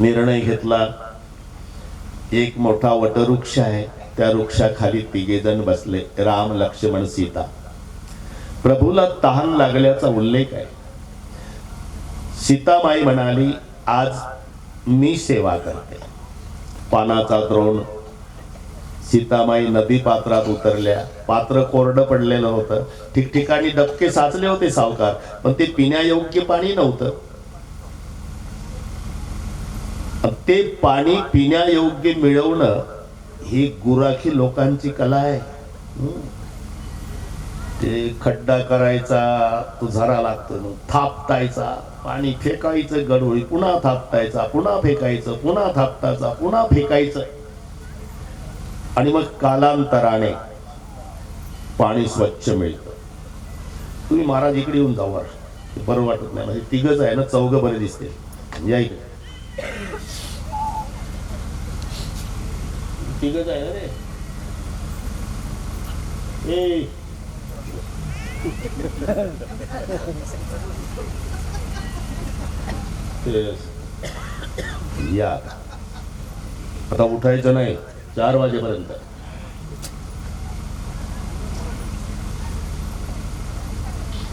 निर्णय घेतला. एक मोठा वटवृक्ष आहे. त्या वृक्षाखाली तिघे जण बसले. राम लक्ष्मण सीता. प्रभूला तहान लागल्याचा उल्लेख आहे. सीतामाई म्हणाली आज मी सेवा करते. पानाचा द्रोण. सीतामाई नदी पात्रात उतरल्या. पात्र कोरडं पडलेलं होतं. ठिकठिकाणी डबके साचले होते सावकार पण ते पिण्यायोग्य पाणी नव्हतं. ते पाणी पिण्यायोग्य मिळवणं ही गुराखी लोकांची कला आहे. ते खड्डा करायचा तो झरा लागतो थापतायचा थापटायचा पाणी फेकायचं गडोळी पुन्हा थापटायचा पुन्हा फेकायचं पुन्हा थापटायचा पुन्हा फेकायचं. आणि मग कालांतराने पाणी स्वच्छ मिळतं. तुम्ही महाराज इकडे येऊन जाऊ वर बरं वाटत नाही. म्हणजे तिघच आहे ना चौघ बरे दिसते या इकडे. तिघच आहे ना रे. ए. या. आता उठायचं नाही. चार वाजेपर्यंत.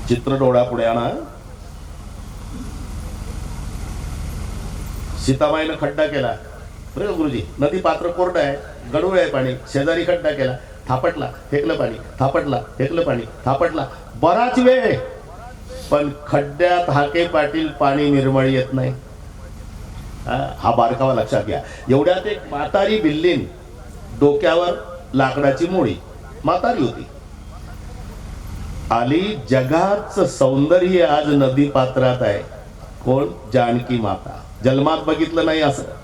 चित्र डोळ्यापुढे आणा. सीतामाईनं खड्डा केला. बरं का गुरुजी नदी पात्र कोरडं आहे गडूळ आहे पाणी शेजारी खड्डा केला थापटला फेकलं पाणी थापटला फेकलं पाणी थापटला. बराच वेळ पण खड्ड्यात हाके पाटील पाणी निर्मळ येत नाही. हा हा बारकावा लक्षात घ्या. एवढ्यात एक म्हातारी बिल्लीन डोक्यावर लाकडाची मुळी म्हातारी होती. आली जगाचं सौंदर्य आज नदी पात्रात आहे. कोण? जानकी माता. जन्मात बघितलं नाही असं.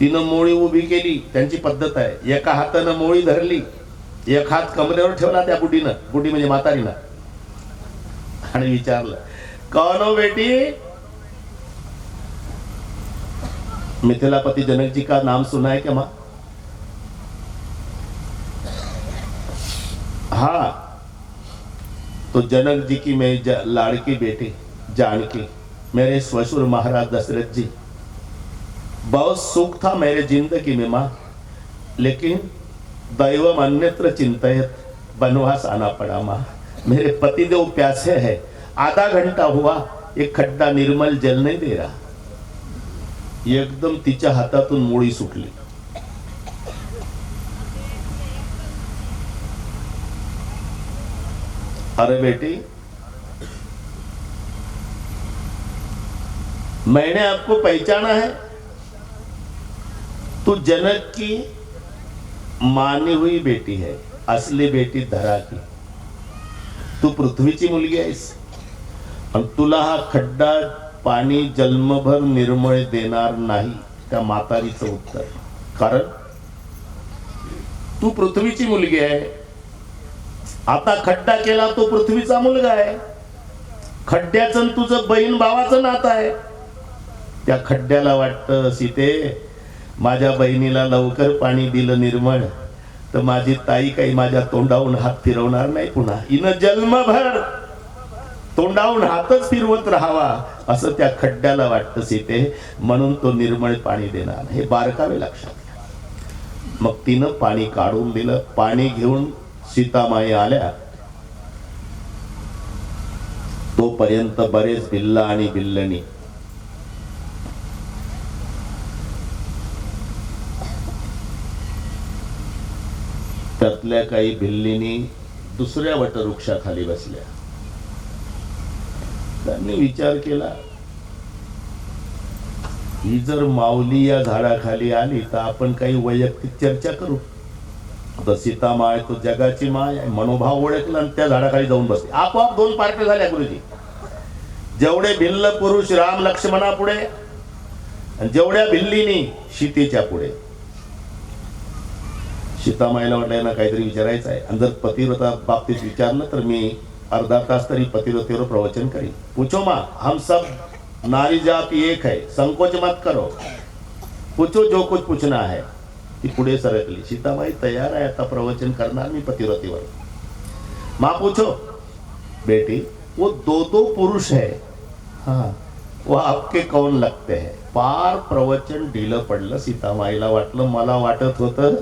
तिनं मोळी उभी केली त्यांची पद्धत आहे. एका हातानं मोळी धरली एक हात कमरेवर ठेवला त्या बुटीनं बुटी म्हणजे म्हातारीनं. आणि विचारलं कौन हो बेटी? मिथिलापति जनक जी का नाम सुना है क्या माँ? हाँ तो जनक जी की मैं ज- लाड़की बेटी जानकी मेरे ससुर महाराज दशरथ जी। बहुत सुख था मेरे जिंदगी में माँ। लेकिन दैवम अन्यत्र चिंतित बनवास आना पड़ा माँ। मेरे पतिदेव प्यासे है। आधा घंटा हुआ एक खड्डा निर्मल जल नहीं दे रहा। एकदम तिच्या हातातून मुळी सुटली। अरे बेटी मैंने आपको पहचाना है। तू जनक की मानी हुई बेटी है असली बेटी धरा की। तू पृथ्वीची मुलगी आहेस। आणि तुला हा खड्डा पाणी जन्मभर निर्मळ देणार नाही त्या म्हातारीचं उत्तर. कारण तू पृथ्वीची मुलगी आहे. आता खड्डा केला तो पृथ्वीचा मुलगा आहे. खड्ड्याचं आणि तुझं बहीण भावाचं नातं आहे. त्या खड्ड्याला वाटतं सीते माझ्या बहिणीला लवकर पाणी दिलं निर्मळ तर माझी ताई काही माझ्या तोंडावून हात फिरवणार नाही पुन्हा. हिनं जन्मभर तोंडावून हातच फिरवत राहावा असं त्या खड्ड्याला वाटतं सीते. म्हणून तो निर्मळ पाणी देणार हे बारकावे लक्षात घ्या. मग तिनं पाणी काढून दिलं. पाणी घेऊन सीतामाई आल्या. तोपर्यंत बरेच बिल्ला आणि बिल्लणी त्यातल्या काही भिल्लीनी दुसऱ्या वटवृक्षाखाली बसल्या. त्यांनी विचार केला ही जर माऊली या झाडाखाली आली तर आपण काही वैयक्तिक चर्चा करू. आता सीता माय तो जगाची माय मनोभाव ओळखला आणि त्या झाडाखाली जाऊन बसले. आपोआप दोन पार्ट्या झाल्या गुरुजी. जेवढे भिल्ल पुरुष राम लक्ष्मणा पुढे आणि जेवढ्या भिल्लीनी सीतेच्या पुढे सीतामाईला वाटलं यांना काहीतरी विचारायचं आहे. आणि जर पतिव्रता बाबतीत विचारलं तर मी अर्धा तास तरी पतिव्रतेवर प्रवचन करीन. पूछो मा हम सब नारी जात एक है. संकोच मत करो. पूछो जो कुछ पूछना है. ती पुढे सरकली. सीतामाई तयार आहे आता प्रवचन करणार मी पतिव्रतेवर. माँ पूछो. बेटी वो दो दो पुरुष है. हाँ वो आपके कौन लगते हैं? पार प्रवचन ढिलं पडलं सीतामाईला वाटलं मला वाटत होतं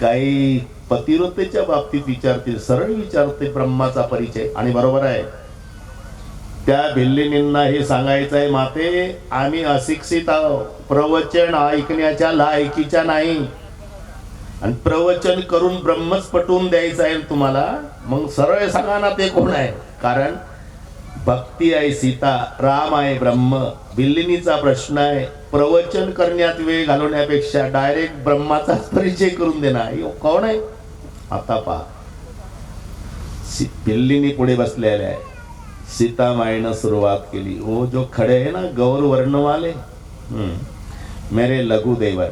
काही पतिव्रतेच्या बाबतीत विचारतील सरळ विचारते ब्रह्माचा परिचय. आणि बरोबर आहे. त्या भिल्लिनींना हे सांगायचं आहे माते आम्ही अशिक्षित आहोत. प्रवचन ऐकण्याच्या लायकीच्या नाही. आणि प्रवचन करून ब्रह्मच पटवून द्यायचं आहे तुम्हाला मग सरळ सांगा ना ते कोण आहे. कारण भक्ती आहे सीता राम आहे ब्रह्म. बिल्लिनीचा प्रश्न आहे प्रवचन करण्यात वेळ घालवण्यापेक्षा डायरेक्ट ब्रह्माचा परिचय करून देणार यो कोण आहे? आता पहा. बिल्लिनी पुढे बसलेल्या आहे. सीतामाईनं सुरुवात केली. वो जो खड़े है ना गौर वर्ण वाले हम्म, मेरे लघु देवर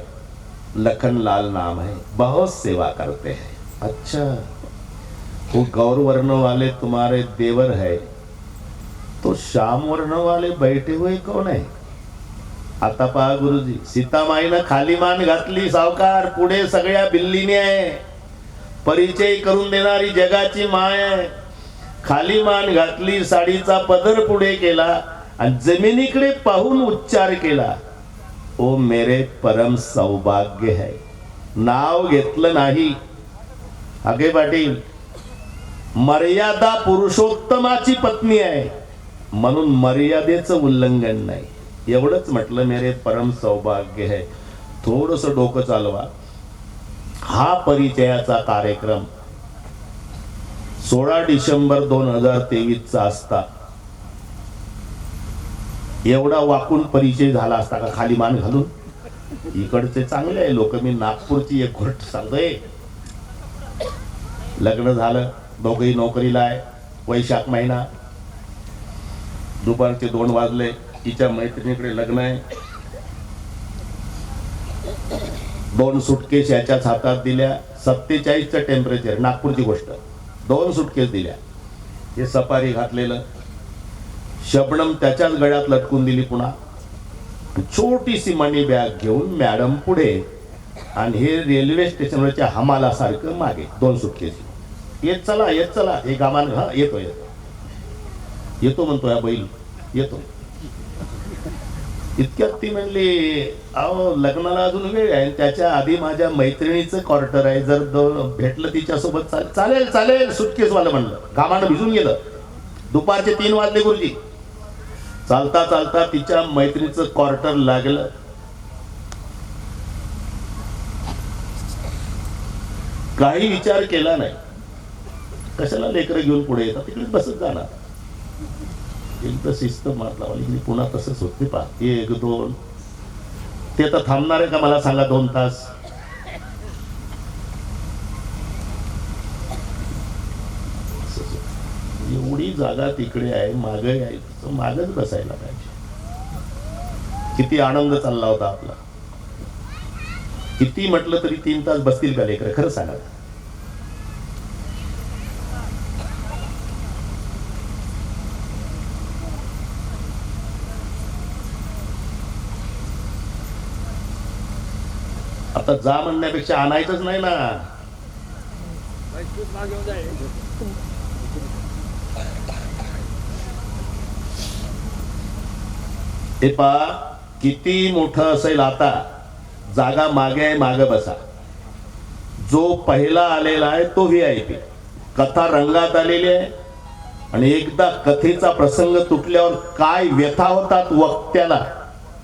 लखन लाल नाम है बहुत सेवा करते हैं. अच्छा. वो गौर वर्ण वाले तुम्हारे देवर है. तो श्याम वर्ण वाले बैठे हुए कोण आहे आता पहा गुरुजी सीतामाईनं खाली मान घातली सावकार पुढे सगळ्या बिल्लीने आहे. परिचय करून देणारी जगाची माय आहे. खाली मान घातली साडीचा पदर पुढे केला आणि जमिनीकडे पाहून उच्चार केला. ओ मेरे परम सौभाग्य है. नाव घेतलं नाही. अगे पाटील मर्यादा पुरुषोत्तमाची पत्नी आहे. म्हणून मर्यादेचं उल्लंघन नाही. एवढंच म्हटलं मेरे परम सौभाग्य आहे थोडस डोकं चालवा. हा परिचयाचा कार्यक्रम सोळा डिसेंबर दोन हजार तेवीसचा असता. एवढा वाकून परिचय झाला असता का? खाली मान घालून. इकडचे चांगले आहे लोक. मी नागपूरची एक घोट सांगतोय. लग्न झालं दोघही नोकरीला आहे. वैशाख महिना. दुपारचे दोन वाजले. तिच्या मैत्रिणीकडे लग्न आहे. दोन सुटकेस याच्याच हातात दिल्या. सत्तेचाळीसचं टेम्परेचर नागपूरची गोष्ट. दोन सुटकेस दिल्या. हे सफारी घातलेलं. शबनम त्याच्याच गळ्यात लटकून दिली पुन्हा. छोटीशी मनी बॅग घेऊन मॅडम पुढे आणि हे रेल्वे स्टेशनवरच्या हमालासारखं मागे. दोन सुटकेस येत चला येत चला. हे गामान हा येतो येतो. येतो म्हणतो या बैल. येतो. इतक्यात ती म्हणली अहो लग्नाला अजून वेळ आहे. त्याच्या आधी माझ्या मैत्रिणीचं क्वार्टर आहे जर भेटलं तिच्यासोबत. चालेल चालेल सुटकेस सुटकेसवालं म्हणलं. घामानं भिजून गेलं. दुपारचे तीन वाजले गुरुजी. चालता चालता तिच्या मैत्रिणीचं क्वार्टर लागलं. काही विचार केला नाही. कशाला लेकरं घेऊन पुढे येतात? तिकडे बसत जाणार. एकदा शिस्त मार लावली की पुन्हा तसंच होते पा एक दोन. ते आता थांबणार आहे का मला सांगा दोन तास? एवढी जागा तिकडे आहे माग आहे मागच बसायला पाहिजे. किती आनंद चालला होता आपला. किती म्हटलं तरी तीन तास बसतील का लेकर? खरं सांगा. आता जा म्हणण्यापेक्षा आणायचंच नाही ना. हे पहा किती मोठं असेल आता? जागा मागे आहे मागे बसा. जो पहिला आलेला आहे तो व्ही आय पी कथा रंगात आलेली आहे. आणि एकदा कथेचा प्रसंग तुटल्यावर काय व्यथा होतात वक्त्याला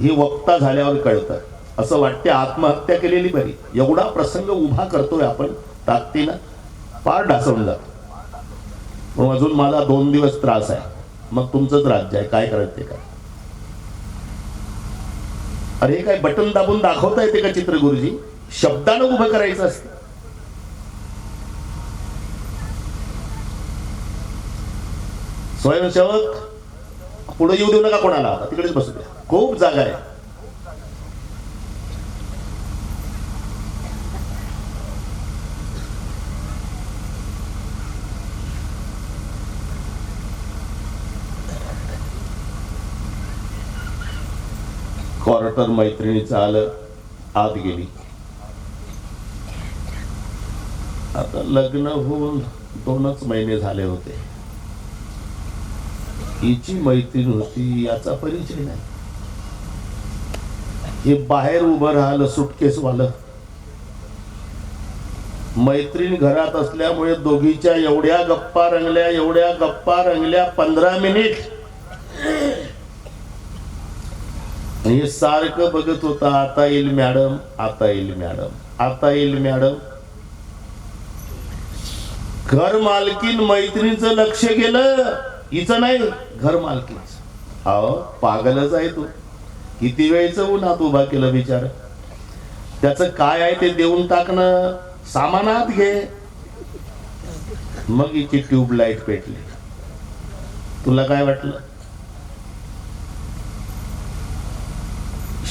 हे वक्ता झाल्यावर कळतं. असं वाटते आत्महत्या केलेली बरी. एवढा प्रसंग उभा करतोय आपण ताकदीनं. पार ढासळून जातो मग अजून माझा दोन दिवस त्रास आहे. मग तुमचंच राज्य आहे. काय करायचं ते काय? अरे काय बटन दाबून दाखवता येते का चित्र गुरुजी? शब्दानं उभं करायचं असतं. स्वयंसेवक पुढे येऊ देऊ नका कोणाला. तिकडेच बसू द्या. खूप जागा आहे. तर मैत्रिणीचं आलं आत गेली. आता लग्न होऊन दोनच महिने झाले होते. हिची मैत्रीण होती याचा परिचय नाही. हे बाहेर उभं राहिलं सुटकेसवालं. मैत्रीण घरात असल्यामुळे दोघीच्या एवढ्या गप्पा रंगल्या एवढ्या गप्पा रंगल्या पंधरा मिनिट हे सारखं बघत होता आता येईल मॅडम आता येईल मॅडम आता येईल मॅडम. घर मालकीन मैत्रिणीचं लक्ष गेलं. हिचं नाही घर मालकीच अहो पागलच आहे तू. किती वेळच उन्हात उभा केलं बिचार. त्याच काय आहे ते देऊन टाकणं? सामानात घे. मग हिची ट्यूबलाईट पेटली. तुला काय वाटलं?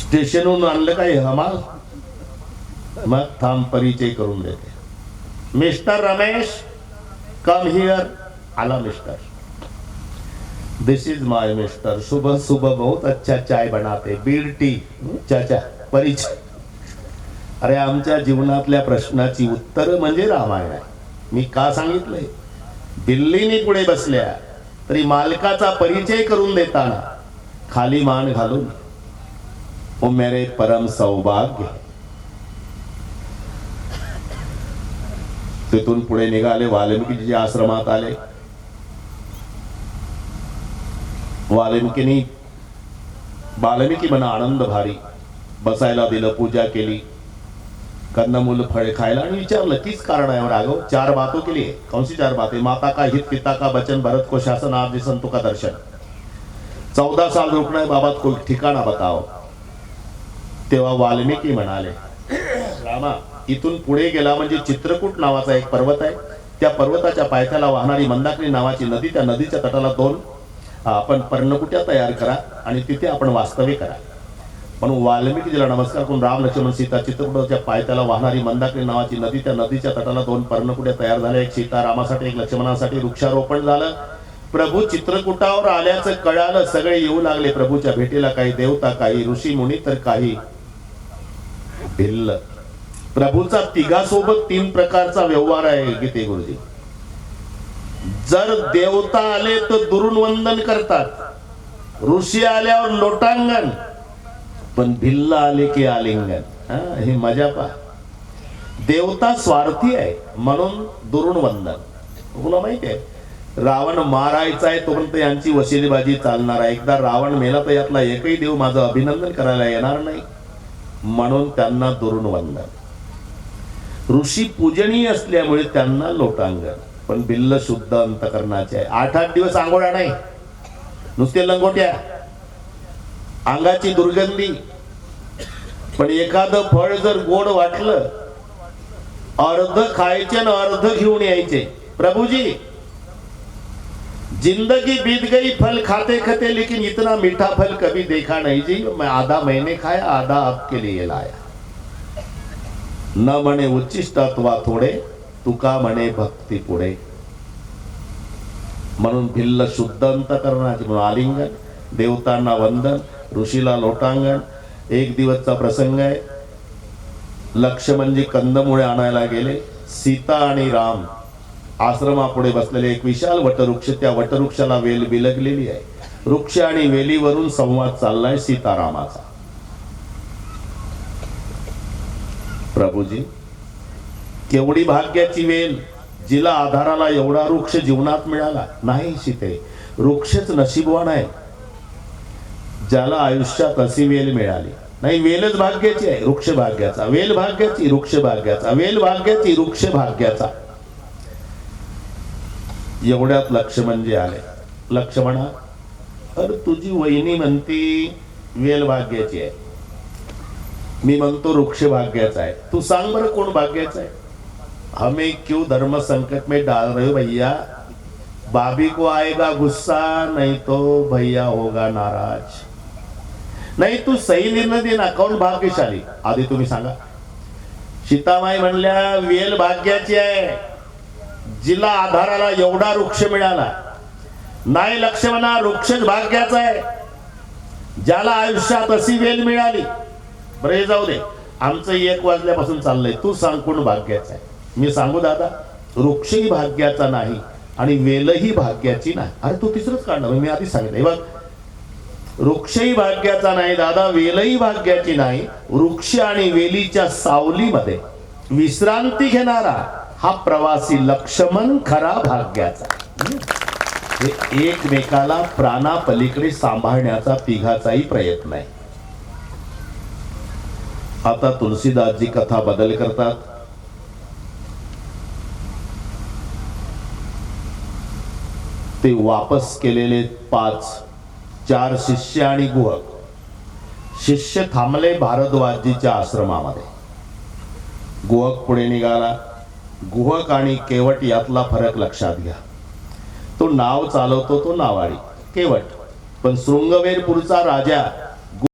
स्टेशनहून आणलं काय? हमाल मग? थांब परिचय करून देते. मिस्टर रमेश कम हिअर आला mister. This is my mister सुबह सुबह बहुत अच्छा चाय बनाते. बीर टी चाचा परिचय. अरे आमच्या जीवनातल्या प्रश्नाची उत्तर म्हणजे रामायण आहे. मी का सांगितलंय? दिल्लीने पुढे बसल्या तरी मालकाचा परिचय करून देताना खाली मान घालून. वो मेरे परम सौभाग्य। तिथून पुढे निघाले वाल्मिकीचे आश्रमात आले। वाल्मिकीनी वाल्मिकी म्हणा आनंद भारी। बसायला दिलं पूजा केली। कंदमूल फळे खायला आणि विचारलं तीच कारण आहे हो राघव चार बातों के लिए। कौन सी चार बातें? माता का हित पिता का बचन भरत को शासन आप संतों का दर्शन। चौदा साल रुकना है बाबा कोई ठिकाणा बताओ। तेव्हा वाल्मिकी म्हणाले रामा इथून पुढे गेला म्हणजे चित्रकूट नावाचा एक पर्वत आहे. त्या पर्वताच्या पायथ्याला वाहणारी मंदाकिनी नावाची नदी त्या नदीच्या तटाला दोन. आपण पर्णकुट्या तयार करा आणि तिथे आपण वास्तव्य करा. पण वाल्मिकीजीला नमस्कार करून राम लक्ष्मण सीता चित्रकुटाच्या पायथ्याला वाहणारी मंदाकिनी नावाची नदी त्या नदीच्या तटाला दोन पर्णकुट्या तयार झाल्या. एक सीता रामासाठी एक लक्ष्मणासाठी वृक्षारोपण झालं. प्रभू चित्रकुटावर आल्याचं कळालं. सगळे येऊ लागले प्रभूच्या भेटीला. काही देवता काही ऋषी मुनी तर काही भिल्ल. प्रभूचा तिघासोबत तीन प्रकारचा व्यवहार आहे गीते गुरुजी. जर देवता आले तर दुरून वंदन करतात. ऋषी आल्यावर लोटांगण. पण भिल्ल आले की आलिंगन. हा, हे मजा पा देवता स्वार्थी आहे म्हणून दुरून वंदन तुला माहीत आहे रावण मारायचा आहे तोपर्यंत यांची वशिलीबाजी चालणार आहे. एकदा रावण मेला तर यातला एकही देव माझं अभिनंदन करायला येणार नाही. म्हणून त्यांना दुरून वंदन ऋषी पूजनीय असल्यामुळे त्यांना लोटांगण पण भिल्ल शुद्ध अंतकरणाचे आहे. आठ आठ दिवस आंघोळा नाही. नुसते लंगोट्या. अंगाची दुर्गंधी. पण एखादं फळ जर गोड वाटलं अर्ध खायचे आणि अर्ध घेऊन यायचे. प्रभूजी जिंदगी बीत गई फल खाते खाते लेकिन इतना मीठा फल कभी देखा नहीं जी। मैं आधा महीने खाया आधा आपके लिए लाया। न म्हणे उच्चिष्टत्वा थोडे तुका म्हणे भक्ती पुढे म्हणून भिल्ल शुद्ध अंतकरणाचे म्हणून आलिंगन देवतांना वंदन ऋषीला लोटांगण एक दिवसचा प्रसंग आहे। लक्ष म्हणजे कंदमुळे आणायला गेले सीता आणि राम आश्रमापुढे बसलेले एक विशाल वटवृक्ष त्या वटवृक्षाला वेल बिलगलेली आहे. वृक्ष आणि वेलीवरून संवाद चाललाय सीतारामाचा. प्रभूजी केवढी भाग्याची वेल जिला आधाराला एवढा वृक्ष जीवनात मिळाला. नाही सीते वृक्षच नशीबवान आहे. ज्याला आयुष्यात अशी वेल मिळाली. नाही वेलच भाग्याची आहे वृक्ष भाग्याचा. वेल भाग्याची वृक्ष भाग्याचा. वेल भाग्याची वृक्ष भाग्याचा. एवढ्यात लक्ष्मण म्हणजे आले लक्ष्मणा अरे तुझी वहिनी म्हणती वेल भाग्याची आहे. मी म्हणतो वृक्ष भाग्याचा आहे. तू सांग बरं कोण भाग्याचा आहे. हमें क्यों धर्म संकट में डाल रहे हो भैया? भाभी को आएगा गुस्सा नहीं तो भैया होगा नाराज. नाही तू सही निर्णय दे ना भाग्यशाली? आधी तुम्ही सांगा. सीतामाई म्हणल्या वेल भाग्याची आहे. जिल्हा आधाराला एवढा वृक्ष मिळाला. नाही लक्ष्मणा वृक्षच भाग्याचा आहे. ज्याला आयुष्यात अशी वेल मिळाली बरं हे जाऊ दे. आमचं एक वाजल्यापासून चाललंय. तू सांग कोण भाग्याचा आहे? मी सांगू दादा. वृक्षही भाग्याचा नाही आणि वेलही भाग्याची नाही. अरे तू तिसरंच काढणार. मी आधीच सांगितलं हे बघ. वृक्षही भाग्याचा नाही दादा. वेलही भाग्याची नाही. वृक्ष आणि वेलीच्या सावलीमध्ये विश्रांती घेणारा हा प्रवासी लक्ष्मण खरा भाग्याचा. हे एकमेकाला प्राणापलीकडे सांभाळण्याचा तिघाचाही प्रयत्न आहे. आता तुलसीदासजी कथा बदल करतात. ते वापस केलेले पाच चार शिष्य आणि गुहक. शिष्य थांबले भारद्वाजीच्या आश्रमामध्ये. गुहक पुढे निघाला. गुहक आणि केवट यातला फरक लक्षात घ्या. तो नाव चालवतो तो नावाडी केवट. पण शृंगवेरपूरचा राजा